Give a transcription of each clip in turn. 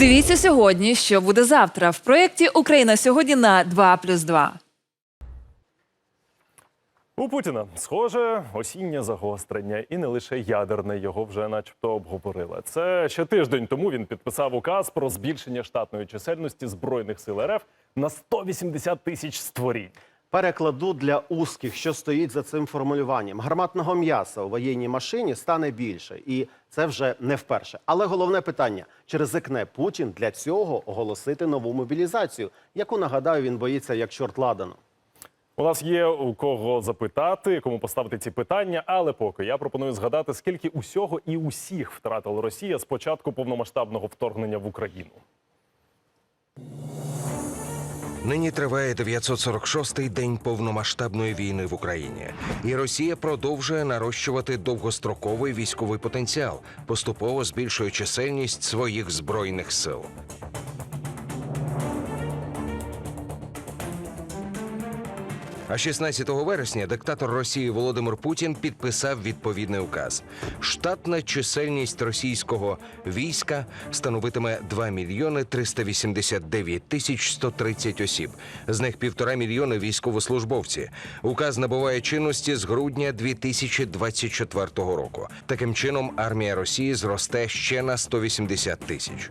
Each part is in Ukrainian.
Дивіться сьогодні, що буде завтра в проєкті Україна сьогодні на 2+,2. У Путіна схоже осіннє загострення, і не лише ядерне його вже, начебто, обговорили. Це ще тиждень тому він підписав указ про збільшення штатної чисельності збройних сил РФ на 180 тисяч створінь. Перекладу для узких, що стоїть за цим формулюванням. Гарматного м'яса у воєнній машині стане більше, і це вже не вперше. Але головне питання: чи ризикне Путін для цього оголосити нову мобілізацію, яку нагадаю, він боїться як чорт ладану. У нас є у кого запитати, кому поставити ці питання, але поки я пропоную згадати, скільки усього і усіх втратила Росія з початку повномасштабного вторгнення в Україну. Нині триває 946-й день повномасштабної війни в Україні, і Росія продовжує нарощувати довгостроковий військовий потенціал, поступово збільшує чисельність своїх збройних сил. А 16 вересня диктатор Росії Володимир Путін підписав відповідний указ. Штатна чисельність російського війська становитиме 2 мільйони 389 тисяч 130 осіб. З них півтора мільйони військовослужбовці. Указ набуває чинності з грудня 2024 року. Таким чином, армія Росії зросте ще на 180 тисяч.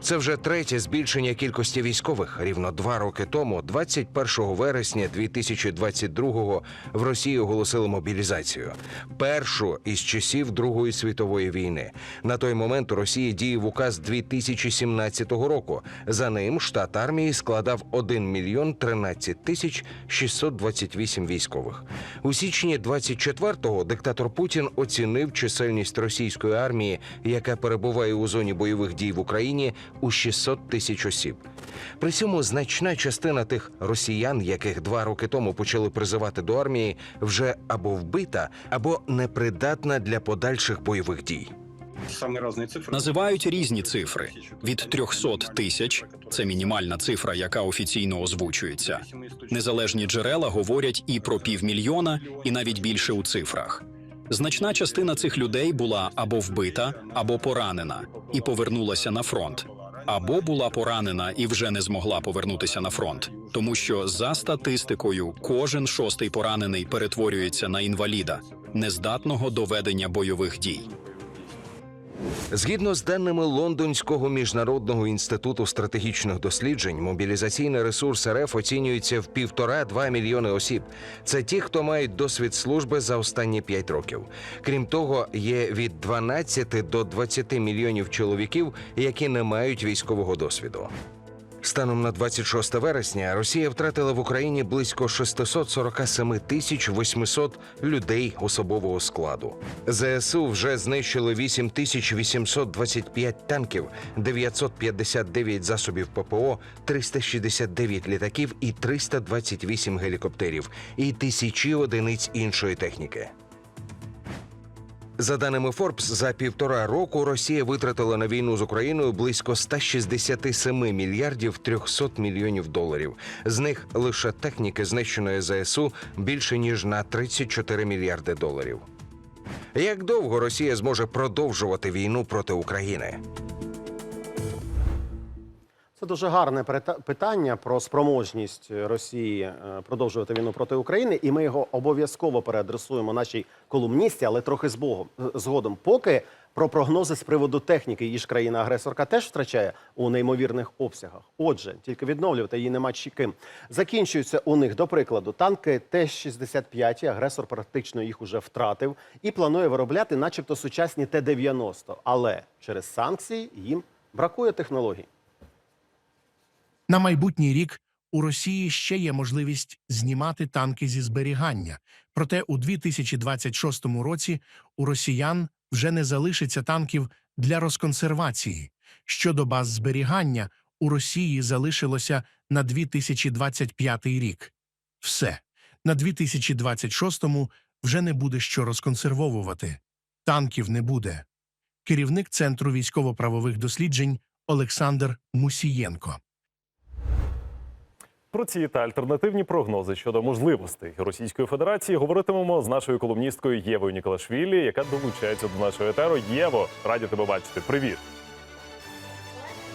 Це вже третє збільшення кількості військових. Рівно два роки тому, 21 вересня 2022-го, в Росії оголосили мобілізацію. Першу із часів Другої світової війни. На той момент у Росії діяв указ 2017 року. За ним штат армії складав 1 мільйон 13 тисяч 628 військових. У січні 24-го диктатор Путін оцінив чисельність російської армії, яка перебуває у зоні бойових дій в Україні, у 600 тисяч осіб. При цьому значна частина тих росіян, яких два роки тому почали призивати до армії, вже або вбита, або непридатна для подальших бойових дій. Самые разные цифры. Називають різні цифри від 300 тисяч. Це мінімальна цифра, яка офіційно озвучується. Незалежні джерела говорять і про півмільйона, і навіть більше у цифрах. Значна частина цих людей була або вбита, або поранена, і повернулася на фронт, або була поранена і вже не змогла повернутися на фронт, тому що за статистикою кожен шостий поранений перетворюється на інваліда, нездатного до ведення бойових дій. Згідно з даними Лондонського міжнародного інституту стратегічних досліджень, мобілізаційний ресурс РФ оцінюється в півтора-два мільйони осіб. Це ті, хто мають досвід служби за останні п'ять років. Крім того, є від 12 до 20 мільйонів чоловіків, які не мають військового досвіду. Станом на 26 вересня Росія втратила в Україні близько 647 тисяч 800 людей особового складу. ЗСУ вже знищили 8 тисяч 825 танків, 959 засобів ППО, 369 літаків і 328 гелікоптерів, і тисячі одиниць іншої техніки. За даними Forbes, за півтора року Росія витратила на війну з Україною близько 167 мільярдів 300 мільйонів доларів. З них лише техніки знищеної ЗСУ більше ніж на 34 мільярди доларів. Як довго Росія зможе продовжувати війну проти України? Це дуже гарне питання про спроможність Росії е, продовжувати війну проти України, і ми його обов'язково переадресуємо нашій колумністі, але трохи з Богом згодом. Поки про прогнози з приводу техніки її ж країна-агресорка теж втрачає у неймовірних обсягах. Отже, тільки відновлювати її нема чи ким. Закінчуються у них, до прикладу, танки Т-65, агресор практично їх уже втратив і планує виробляти, начебто, сучасні Т-90. Але через санкції їм бракує технологій. На майбутній рік у Росії ще є можливість знімати танки зі зберігання. Проте у 2026 році у росіян вже не залишиться танків для розконсервації. Щодо баз зберігання, у Росії залишилося на 2025 рік. Все. На 2026 вже не буде що розконсервовувати. Танків не буде. Керівник Центру військово-правових досліджень Олександр Мусієнко. Про ці та альтернативні прогнози щодо можливостей Російської Федерації говоритимемо з нашою колумністкою Євою Ніколашвілі, яка долучається до нашого етеру. Єво, раді тебе бачити. Привіт.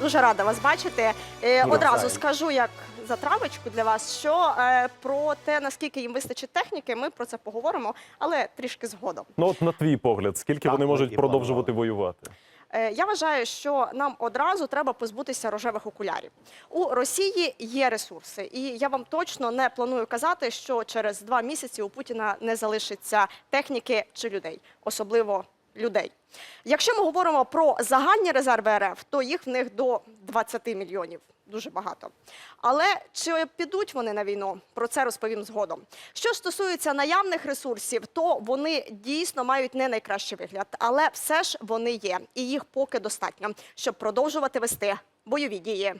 Дуже рада вас бачити. Е, Дуже Одразу скажу як затравочку для вас, що е, про те, наскільки їм вистачить техніки, ми про це поговоримо, але трішки згодом. Ну от на твій погляд, скільки Так, вони можуть продовжувати воювати? Е, Я вважаю, що нам одразу треба позбутися рожевих окулярів. У Росії є ресурси, і я вам точно не планую казати, що через два місяці у Путіна не залишиться техніки чи людей, особливо людей. Якщо ми говоримо про загальні резерви РФ, то їх в них до 20 мільйонів. Дуже багато. Але чи підуть вони на війну? Про це розповім згодом. Що стосується наявних ресурсів, то вони дійсно мають не найкращий вигляд, але все ж вони є, і їх поки достатньо, щоб продовжувати вести бойові дії.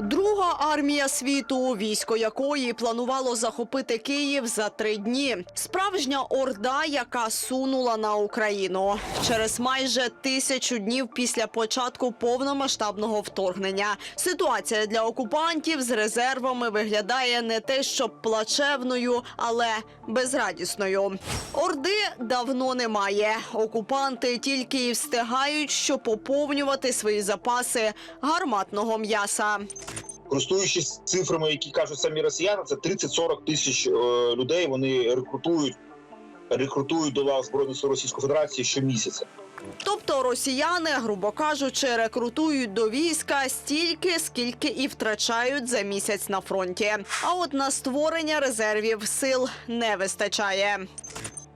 Друга армія світу, військо якої планувало захопити Київ за три дні. Справжня орда, яка сунула на Україну через майже тисячу днів після початку повномасштабного вторгнення. Ситуація для окупантів з резервами виглядає не те, щоб плачевною, але безрадісною. Орди давно немає. Окупанти тільки і встигають, що поповнювати свої запаси гарматного м'яса. Користуючись цифрами, які кажуть самі росіяни, це 30-40 тисяч е, людей. Вони рекрутують рекрутують до лав збройних сил Російської Федерації щомісяця. Тобто росіяни, грубо кажучи, рекрутують до війська стільки, скільки і втрачають за місяць на фронті. А от на створення резервів сил не вистачає.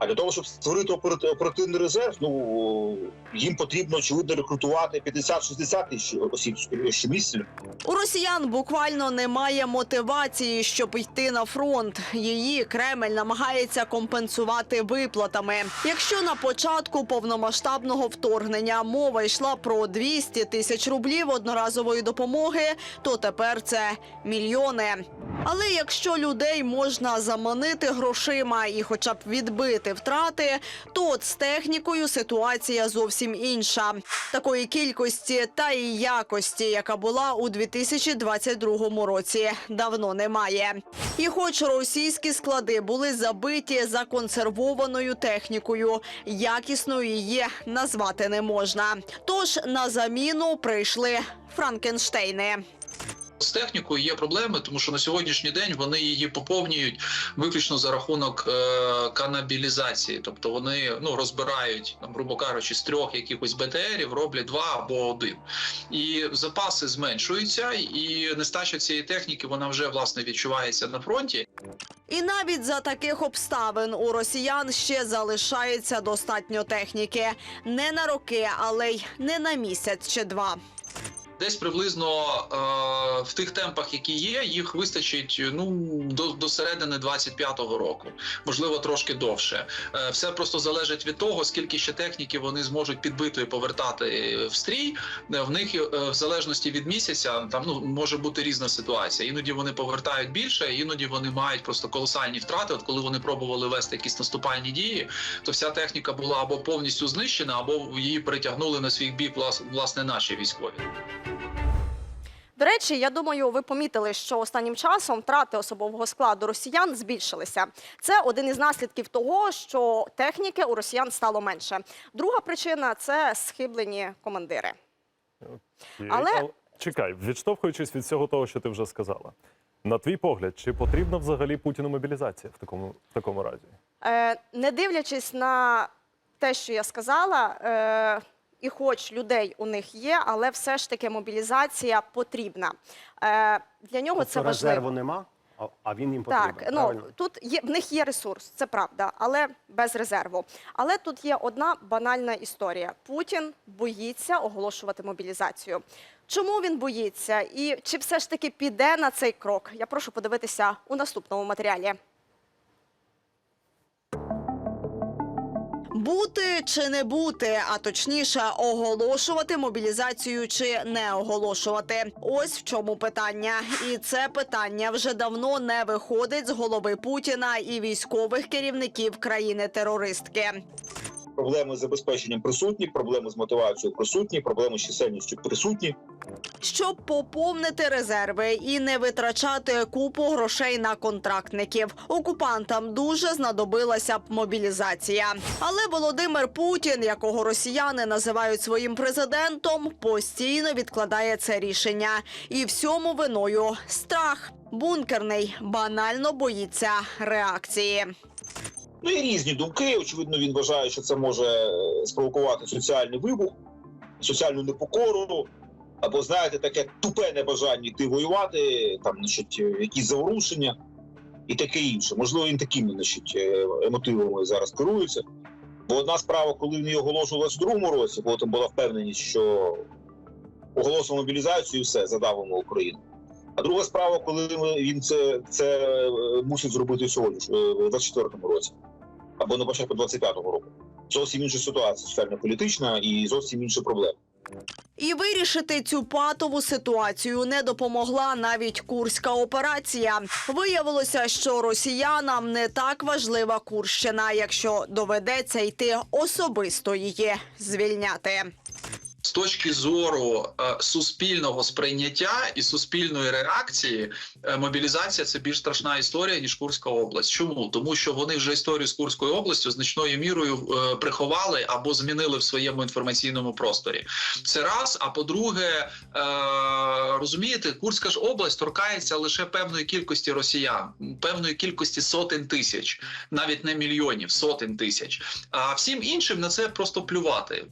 А для того, щоб створити операти- оперативний резерв, ну їм потрібно очевидно рекрутувати 50-60 тисяч осіб щомісяця. У росіян буквально немає мотивації, щоб йти на фронт. Її Кремль намагається компенсувати виплатами. Якщо на початку повномасштабного вторгнення мова йшла про 200 тисяч рублів одноразової допомоги, то тепер це мільйони. Але якщо людей можна заманити грошима і, хоча б відбити втрати, то от з технікою ситуація зовсім інша. Такої кількості та і якості, яка була у 2022 році, давно немає. І хоч російські склади були забиті законсервованою технікою, якісною її назвати не можна. Тож на заміну прийшли Франкенштейни. З технікою є проблеми, тому що на сьогоднішній день вони її поповнюють виключно за рахунок е, канабілізації. Тобто вони ну розбирають, там, грубо кажучи, з трьох якихось БТРів роблять два або один. І запаси зменшуються, і нестача цієї техніки вона вже власне відчувається на фронті. І навіть за таких обставин у росіян ще залишається достатньо техніки не на роки, але й не на місяць чи два. Десь приблизно е, в тих темпах, які є, їх вистачить ну до, до середини 25-го року, можливо, трошки довше. Е, все просто залежить від того, скільки ще техніки вони зможуть підбито і повертати в стрій. Е, В них е, в залежності від місяця там ну може бути різна ситуація. Іноді вони повертають більше, іноді вони мають просто колосальні втрати. От коли вони пробували вести якісь наступальні дії, то вся техніка була або повністю знищена, або її перетягнули на свій бік влас- власне наші військові. До речі, я думаю, ви помітили, що останнім часом втрати особового складу росіян збільшилися. Це один із наслідків того, що техніки у росіян стало менше. Друга причина це схиблені командири. Але- чекай, відштовхуючись від всього того, що ти вже сказала. На твій погляд, чи потрібна взагалі Путіну мобілізація в такому, в такому разі? Е, не дивлячись на те, що я сказала, е, і хоч людей у них є, але все ж таки мобілізація потрібна. Е, для нього це Тобто важливо. резерву нема, а- а він їм потрібен. Так, ну правильно? тут є в них є ресурс, це правда, але без резерву. Але тут є одна банальна історія: Путін боїться оголошувати мобілізацію. Чому він боїться, і чи все ж таки піде на цей крок? Я прошу подивитися у наступному матеріалі. Бути чи не бути, а точніше, оголошувати мобілізацію чи не оголошувати. Ось в чому питання. І це питання вже давно не виходить з голови Путіна і військових керівників країни-терористки. Проблеми з забезпеченням присутні, проблеми з мотивацією присутні, проблеми з чисельністю присутні. Щоб поповнити резерви і не витрачати купу грошей на контрактників, окупантам дуже знадобилася б мобілізація. Але Володимир Путін, якого росіяни називають своїм президентом, постійно відкладає це рішення. І всьому виною страх. Бункерний банально боїться реакції. Ну і різні думки. Очевидно, він вважає, що це може е, спровокувати соціальний вибух, соціальну непокору. Або знаєте, таке тупе небажання йти воювати, там значить, е, якісь заворушення і таке інше. Можливо, він такими значить, е, мотивами зараз керується. Бо одна справа, коли він її оголошував у 22-му році, коли там була впевненість, що оголосимо мобілізацію і все, задавимо Україну. А друга справа, коли він це, це е, мусить зробити сьогодні, в 24-му році, або на початку 25-го року. Зовсім інша ситуація, соціально-політична і зовсім інші проблеми. І вирішити цю патову ситуацію не допомогла навіть курська операція. Виявилося, що росіянам не так важлива Курщина, якщо доведеться йти особисто її звільняти. З точки зору е, суспільного сприйняття і суспільної реакції, е, мобілізація це більш страшна історія ніж Курська область. Чому тому, що вони вже історію з Курською областю значною мірою е, приховали або змінили в своєму інформаційному просторі. Це раз. А по-друге, розумієте, Курська ж область торкається лише певної кількості росіян, певної кількості сотень тисяч, навіть не мільйонів, сотень тисяч. А всім іншим на це просто плювати.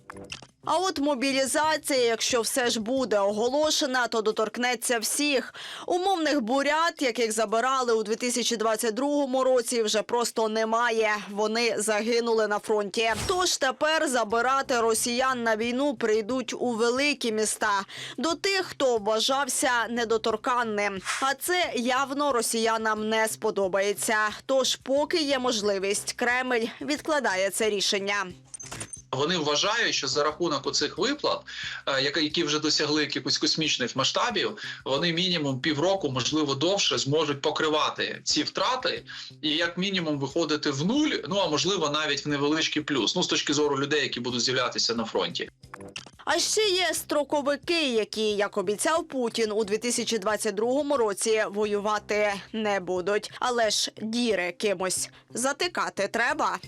А от мобілізація, якщо все ж буде оголошена, то доторкнеться всіх. Умовних бурят, яких забирали у 2022 році, вже просто немає. Вони загинули на фронті. Тож тепер забирати росіян на війну прийдуть у великі міста до тих, хто вважався недоторканним. А це явно росіянам не сподобається. Тож, поки є можливість, Кремль відкладає це рішення. Вони вважають, що за рахунок оцих виплат, е, які вже досягли якихось космічних масштабів, вони мінімум півроку, можливо, довше зможуть покривати ці втрати і як мінімум виходити в нуль, ну а можливо навіть в невеличкий плюс. Ну з точки зору людей, які будуть з'являтися на фронті. А ще є строковики, які, як обіцяв Путін, у 2022 році воювати не будуть. Але ж діри кимось затикати треба.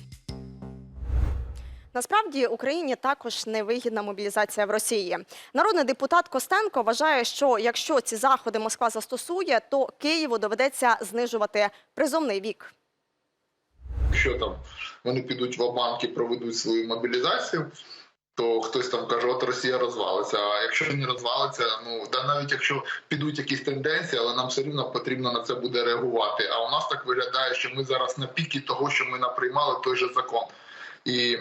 Насправді Україні також невигідна мобілізація в Росії. Народний депутат Костенко вважає, що якщо ці заходи Москва застосує, то Києву доведеться знижувати призовний вік. Якщо там вони підуть в банк проведуть свою мобілізацію, то хтось там каже, от Росія розвалиться. А якщо не розвалиться, ну да навіть якщо підуть якісь тенденції, але нам все рівно потрібно на це буде реагувати. А у нас так виглядає, що ми зараз на пікі того, що ми наприймали той же закон. І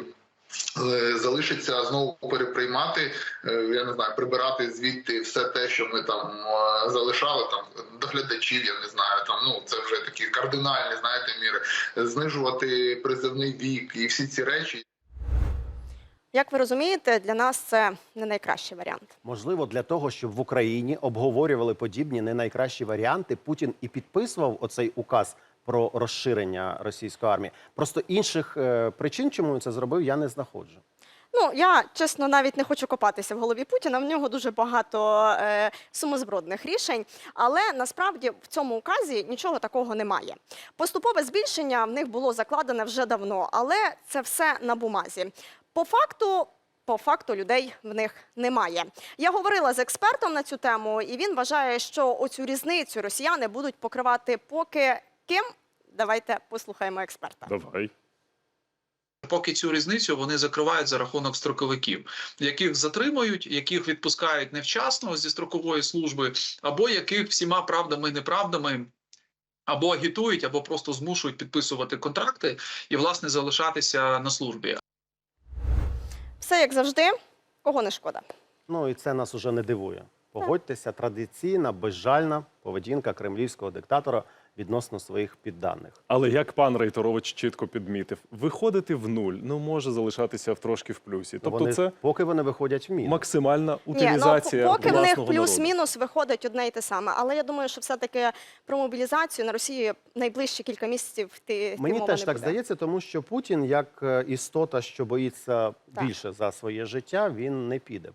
залишиться знову переприймати, е, я не знаю, прибирати звідти все те, що ми там е, залишали, там доглядачів, я не знаю, там ну це вже такі кардинальні, знаєте, міри, знижувати призивний вік і всі ці речі. Як ви розумієте, для нас це не найкращий варіант. Можливо, для того, щоб в Україні обговорювали подібні не найкращі варіанти, Путін і підписував оцей указ про розширення російської армії. Просто інших е, причин, чому він це зробив, я не знаходжу. Ну я чесно навіть не хочу копатися в голові Путіна. В нього дуже багато е, сумозбродних рішень, але насправді в цьому указі нічого такого немає. Поступове збільшення в них було закладене вже давно, але це все на бумазі. По факту. По факту людей в них немає. Я говорила з експертом на цю тему, і він вважає, що оцю різницю росіяни будуть покривати поки ким. Давайте послухаємо експерта. Давай. Поки цю різницю вони закривають за рахунок строковиків, яких затримують, яких відпускають невчасно зі строкової служби, або яких всіма правдами і неправдами. Або агітують, або просто змушують підписувати контракти і власне залишатися на службі. Все як завжди, кого не шкода. Ну і це нас уже не дивує. Погодьтеся, традиційна, безжальна поведінка кремлівського диктатора відносно своїх підданих. Але як пан Рейторович чітко підмітив, виходити в нуль ну може залишатися в трошки в плюсі. Тобто, вони, це поки вони виходять в мінус. максимальна Ні, ну, утилізація поки в них плюс-мінус виходить одне і те саме. Але я думаю, що все-таки про мобілізацію на Росії найближчі кілька місяців ти Мені ти теж так буде. здається, тому що Путін, як е, істота, що боїться Так. більше за своє життя, він не піде.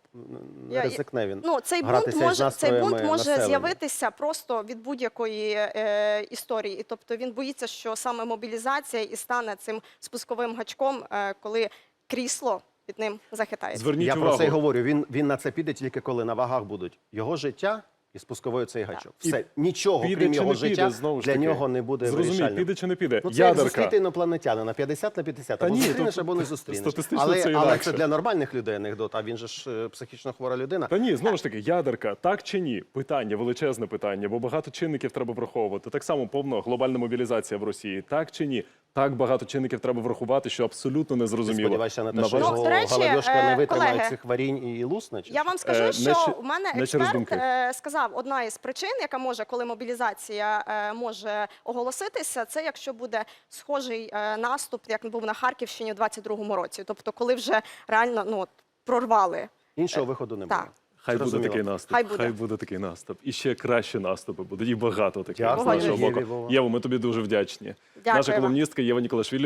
Не Я- ризикне він. Ну, цей бунт може цей бунт може з'явитися просто від будь-якої е, історії. І тобто він боїться, що саме мобілізація і стане цим спусковим гачком, е, коли крісло під ним захитається. Зверніть Я увагу. про це й говорю. Він, він на це піде тільки коли на вагах будуть його життя і спусковою цей гачок. І Все нічого піде крім чи його не піде, життя знову ж для таки. нього не буде Зрозумій, вирішальним. піде чи не піде. Ну, це як Ядерка. зустріти інопланетянина 50 на 50. Та Або ні, зустрінеш, або не зустрінеш. статистично Але, це але інакше. це для нормальних людей анекдот, а він же ж е, психічно хвора людина. Та ні, знову ж таки, ядерка, так чи ні? Питання, величезне питання, бо багато чинників треба враховувати. Так само повно глобальна мобілізація в Росії. Так чи ні? Так багато чинників треба врахувати, що абсолютно не зрозуміло. сподіваєшся на те, На що Ну, до речі, Головешка е, не витримає колеги, цих варінь і лусне? чи Я вам скажу, Е, не що ще- у мене не через експерт думки. е, сказав, одна із причин, яка може, коли мобілізація е, може оголоситися, це якщо буде схожий е, наступ, як був на Харківщині у 22-му році. Тобто, коли вже реально ну от, прорвали. Іншого виходу не так. Хай буде такий наступ. Хай буде. такий наступ. І ще кращі наступи будуть. І багато таких Дякую, нашого Єві, боку. Вова. Єво, ми тобі дуже вдячні. Дякую Наша вам. колумністка Єва Ніколашвілі